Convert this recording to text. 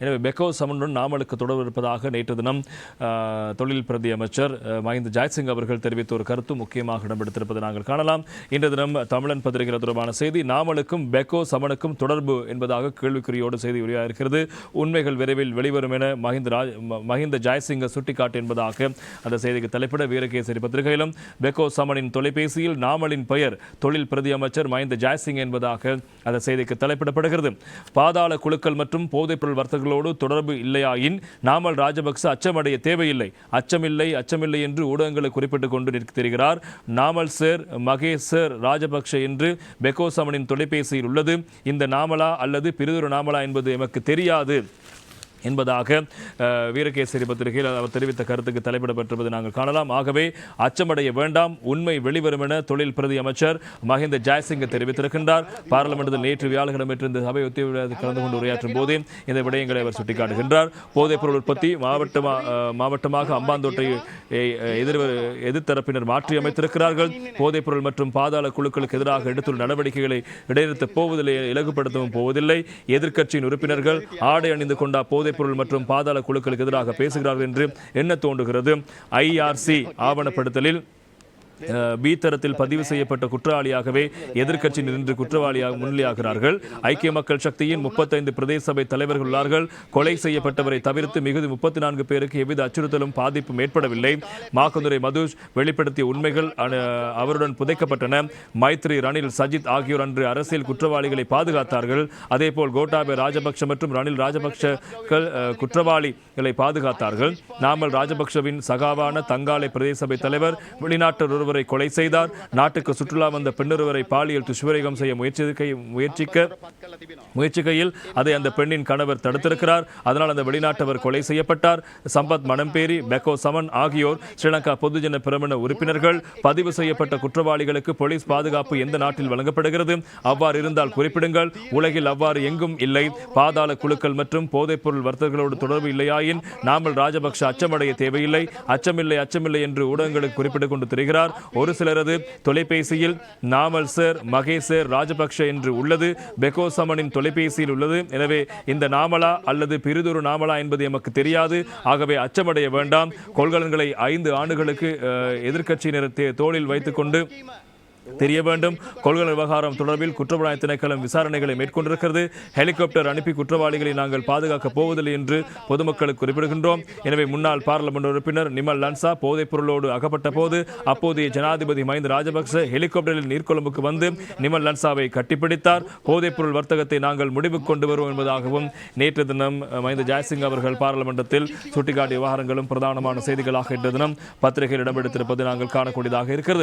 எனவே பெக்கோ சமனுடன் நாமலுக்கு தொடர்பு இருப்பதாக நேற்று தினம் தொழில் பிரதி அமைச்சர் அஹ், மஹிந்த ஜாய்சிங் அவர்கள் தெரிவித்த ஒரு கருத்து முக்கியமாக இடம்பெடுத்திருப்பதை நாங்கள் காணலாம். இன்று தினம் தமிழன் பத்திரிகை தொடர்பான செய்தி நாமலுக்கும் பெக்கோ சமனுக்கும் தொடர்பு என்பதாக கேள்விக்குறியோடு செய்தி வெளியாகிறது உண்மைகள் விரைவில் வெளிவரும் என மஹிந்த ராஜ் ம- மஹிந்த ஜாய்சிங்க சுட்டிக்காட்டு என்பதாக அந்த செய்திக்கு தலைப்பிட வீரகேசரி பத்திரிகையிலும் பெக்கோ சமனின் தொலைபேசியில் நாமலின் பெயர் தொழில் பிரதி அமைச்சர் மஹிந்த ஜாய்சிங் என்பதாக அந்த செய்திக்கு தலைப்பிடப்படுகிறது. பாதாள குழுக்கள் மற்றும் போதைப்பொருள் வர்த்தக அவர்களோடு தொடர்பு இல்லையாயின் நாமல் ராஜபக்ச அச்சமடைய தேவையில்லை. அச்சமில்லை அச்சமில்லை என்று ஊடகங்களை குறிப்பிட்டுக் கொண்டு நிற்கிறார் நாமல் சேர் மகேஷ் சேர் ராஜபக்ஷ என்று பெக்கோசமனின் தொலைபேசியில் உள்ளது. இந்த நாமலா அல்லது பிரிதொரு நாமலா என்பது எமக்கு தெரியாது. என்பதாக வீரகேசரி பத்திரிகையில் அவர் தெரிவித்த கருத்துக்கு தலைப்பிடப்பட்டிருப்பதை நாங்கள் காணலாம். ஆகவே அச்சமடைய வேண்டாம் உண்மை வெளிவரும் என தொழில் பிரதி அமைச்சர் மஹிந்த ஜெயசிங்க தெரிவித்திருக்கின்றார். பாராளுமன்றத்தில் நேற்று வியாழக்கிழமை இந்த சபை ஒத்திவைப்பில் கலந்து கொண்டு உரையாற்றும் போதே இந்த விடயங்களை அவர் சுட்டிக்காட்டுகின்றார். போதைப்பொருள் உற்பத்தி மாவட்டமா மாவட்டமாக அம்பாந்தோட்டை எதிர் எதிர்த்தரப்பினர் மாற்றி அமைத்திருக்கிறார்கள். போதைப்பொருள் மற்றும் பாதாள குழுக்களுக்கு எதிராக எடுத்துள்ள நடவடிக்கைகளை இடைநிறுத்தப் போவதில்லை இலகுபடுத்தவும் போவதில்லை. எதிர்க்கட்சியின் உறுப்பினர்கள் ஆடை அணிந்து கொண்டா போதைப்பொருள் மற்றும் பாதாள குழுக்களுக்கு எதிராக பேசுகிறார்கள் என்று என்ன தோன்றுகிறது. ஐஆர்சி ஆவணப்படுத்தலில் பி தரத்தில் பதிவு செய்யப்பட்ட குற்றவாளியாகவே எதிர்க்கட்சி நின்று குற்றவாளியாக முன்னிலையாகிறார்கள். ஐக்கிய மக்கள் சக்தியின் முப்பத்தைந்து பிரதேச சபை தலைவர்கள் உள்ளார்கள். கொலை செய்யப்பட்டவரை தவிர்த்து மிகுதி முப்பத்தி நான்கு பேருக்கு எவ்வித அச்சுறுத்தலும் பாதிப்பும் ஏற்படவில்லை. மாக்குந்துரை மதுஷ் வெளிப்படுத்திய உண்மைகள் அவருடன் புதைக்கப்பட்டன. மைத்ரி ரணில் சஜித் ஆகியோர் அன்று அரசியல் குற்றவாளிகளை பாதுகாத்தார்கள். அதேபோல் கோட்டாபே ராஜபக்ஷ மற்றும் ரணில் ராஜபக்ஷக்கள் குற்றவாளிகளை பாதுகாத்தார்கள். நாமல் ராஜபக்ஷவின் சகாவான தங்காலை பிரதேச சபை தலைவர் வெளிநாட்டர் ஒருவர் கொலை செய்தார். நாட்டுக்கு சுற்றுலா வந்த பெண்ணொருவரை பாலியல் துஷ்பிரயோகம் செய்ய முயற்சிக்க முயற்சிக்க முயற்சிக்கையில் அதை அந்த பெண்ணின் கணவர் தடுத்திருக்கிறார். அதனால் அந்த வெளிநாட்டவர் கொலை செய்யப்பட்டார். சம்பத் மணம்பேரி பெக்கோ சமன் ஆகியோர் ஸ்ரீலங்கா பொதுஜன பிரமண உறுப்பினர்கள். பதிவு செய்யப்பட்ட குற்றவாளிகளுக்கு போலீஸ் பாதுகாப்பு எந்த நாட்டில் வழங்கப்படுகிறது? அவ்வாறு இருந்தால் குறிப்பிடுங்கள். உலகில் அவ்வாறு எங்கும் இல்லை. பாதாள குழுக்கள் மற்றும் போதைப்பொருள் வர்த்தகர்களோடு தொடர்பு இல்லையாயின் நாமல் ராஜபக்ஷ அச்சமடைய தேவையில்லை. அச்சமில்லை அச்சமில்லை என்று ஊடகங்களுக்கு குறிப்பிட்டுக் கொண்டு திரிகிறார். ஒரு சிலரது தொலைபேசியில் நாமல் சார் மகேஷ் சார் ராஜபக்ஷ என்று உள்ளது. பெக்கோ சமனின் தொலைபேசியில் உள்ளது. எனவே இந்த நாமலா அல்லது பிரிதொரு நாமலா என்பது எமக்கு தெரியாது. ஆகவே அச்சமடைய வேண்டாம். கொள்கலன்களை ஐந்து ஆண்டுகளுக்கு அஹ், எதிர்க்கட்சியினர் தோளில் வைத்துக்கொண்டு தெரிய வேண்டும். கொள்கை விவகாரம் தொடர்பில் குற்றப்புலனாய்வு திணைக்களம் விசாரணைகளை மேற்கொண்டிருக்கிறது. ஹெலிகாப்டர் அனுப்பி குற்றவாளிகளை நாங்கள் பாதுகாக்கப் போவதில்லை என்று பொதுமக்களுக்கு குறிப்பிடுகின்றோம். எனவே முன்னாள் பாராளுமன்ற உறுப்பினர் நிமல் லன்சா போதைப் பொருளோடு அகப்பட்ட போது அப்போதைய ஜனாதிபதி மஹிந்த ராஜபக்ச ஹெலிகாப்டரில் நீர்கொழும்புக்கு வந்து நிமல் லன்சாவை கட்டிப்பிடித்தார். போதைப் பொருள் வர்த்தகத்தை நாங்கள் முடிவுக்கு கொண்டு வருவோம் என்பதாகவும் நேற்று தினம் மஹிந்த ஜெயசிங் அவர்கள் பாராளுமன்றத்தில் சுட்டிக்காட்டிய விவகாரங்களும் பிரதானமான செய்திகளாக இன்று தினம் பத்திரிகையில் இடம்பெடுத்திருப்பது நாங்கள் காணக்கூடியதாக இருக்கிறது.